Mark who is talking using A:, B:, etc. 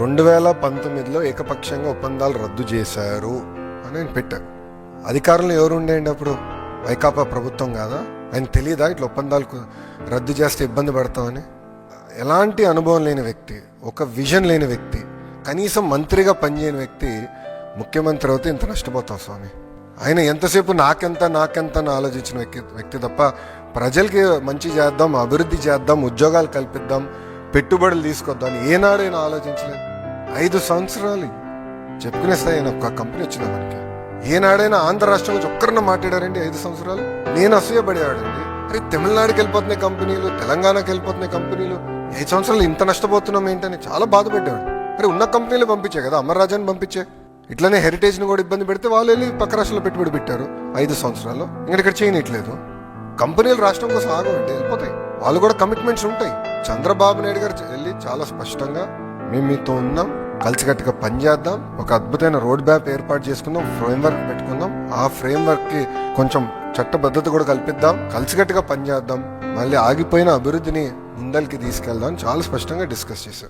A: రెండు వేల పంతొమ్మిదిలో ఏకపక్షంగా ఒప్పందాలు రద్దు చేశారు అని పెట్టారు. అధికారంలో ఎవరు ఉండేయండి అప్పుడు? వైకాపా ప్రభుత్వం కాదా? ఆయన తెలియదా ఇట్లా ఒప్పందాలు రద్దు చేస్తే ఇబ్బంది పడతామని? ఎలాంటి అనుభవం లేని వ్యక్తి ఒక విజన్ లేని వ్యక్తి కనీసం మంత్రిగా పనిచేయని వ్యక్తి ముఖ్యమంత్రి అవుతే ఇంత నష్టపోతాం స్వామి. ఆయన ఎంతసేపు నాకెంత నాకెంత అని ఆలోచించిన వ్యక్తి వ్యక్తి తప్ప ప్రజలకి మంచి చేద్దాం అభివృద్ధి చేద్దాం ఉద్యోగాలు కల్పిద్దాం పెట్టుబడులు తీసుకొద్దాం అని ఏనాడైనా ఆలోచించలేదు? ఐదు సంవత్సరాలు చెప్పుకునే స్థాయి ఆయన కంపెనీ వచ్చింది మనకి ఏనాడైనా ఆంధ్ర రాష్ట్రం నుంచి ఒక్కరిన మాట్లాడారండి ఐదు సంవత్సరాలు? నేను అసూయపడేవాడండి అరే తమిళనాడుకి వెళ్ళిపోతున్నాయి కంపెనీలు తెలంగాణకి వెళ్ళిపోతున్నాయి కంపెనీలు. ఐదు సంవత్సరాలు ఇంత నష్టపోతున్నాం ఏంటని చాలా బాధపడ్డాడు. అరే ఉన్న కంపెనీలు పంపించే కదా అమర్రాజాని పంపించే. ఇట్లనే హెరిటేజ్ని కూడా ఇబ్బంది పెడితే వాళ్ళు వెళ్ళి పక్క రాష్ట్రంలో పెట్టుబడి పెట్టారు. ఐదు సంవత్సరాల్లో. ఇంకా ఇక్కడ చేయనట్లేదు కంపెనీలు రాష్ట్రం కోసం ఆగవండి వెళ్ళిపోతాయి. వాళ్ళు కూడా కమిట్మెంట్స్ ఉంటాయి. చంద్రబాబు నాయుడు గారు వెళ్ళి చాలా స్పష్టంగా మేము మీతో ఉన్నాం కలిసికట్టుగా పనిచేద్దాం ఒక అద్భుతమైన రోడ్ మ్యాప్ ఏర్పాటు చేసుకుందాం ఫ్రేమ్ వర్క్ పెట్టుకుందాం. ఆ ఫ్రేమ్వర్క్కి కొంచెం చట్టబద్ధత కూడా కల్పిద్దాం కలిసికట్టుగా పనిచేద్దాం మళ్ళీ ఆగిపోయిన అభివృద్ధిని ముందరికి తీసుకెళ్దాం చాలా స్పష్టంగా డిస్కస్ చేశారు.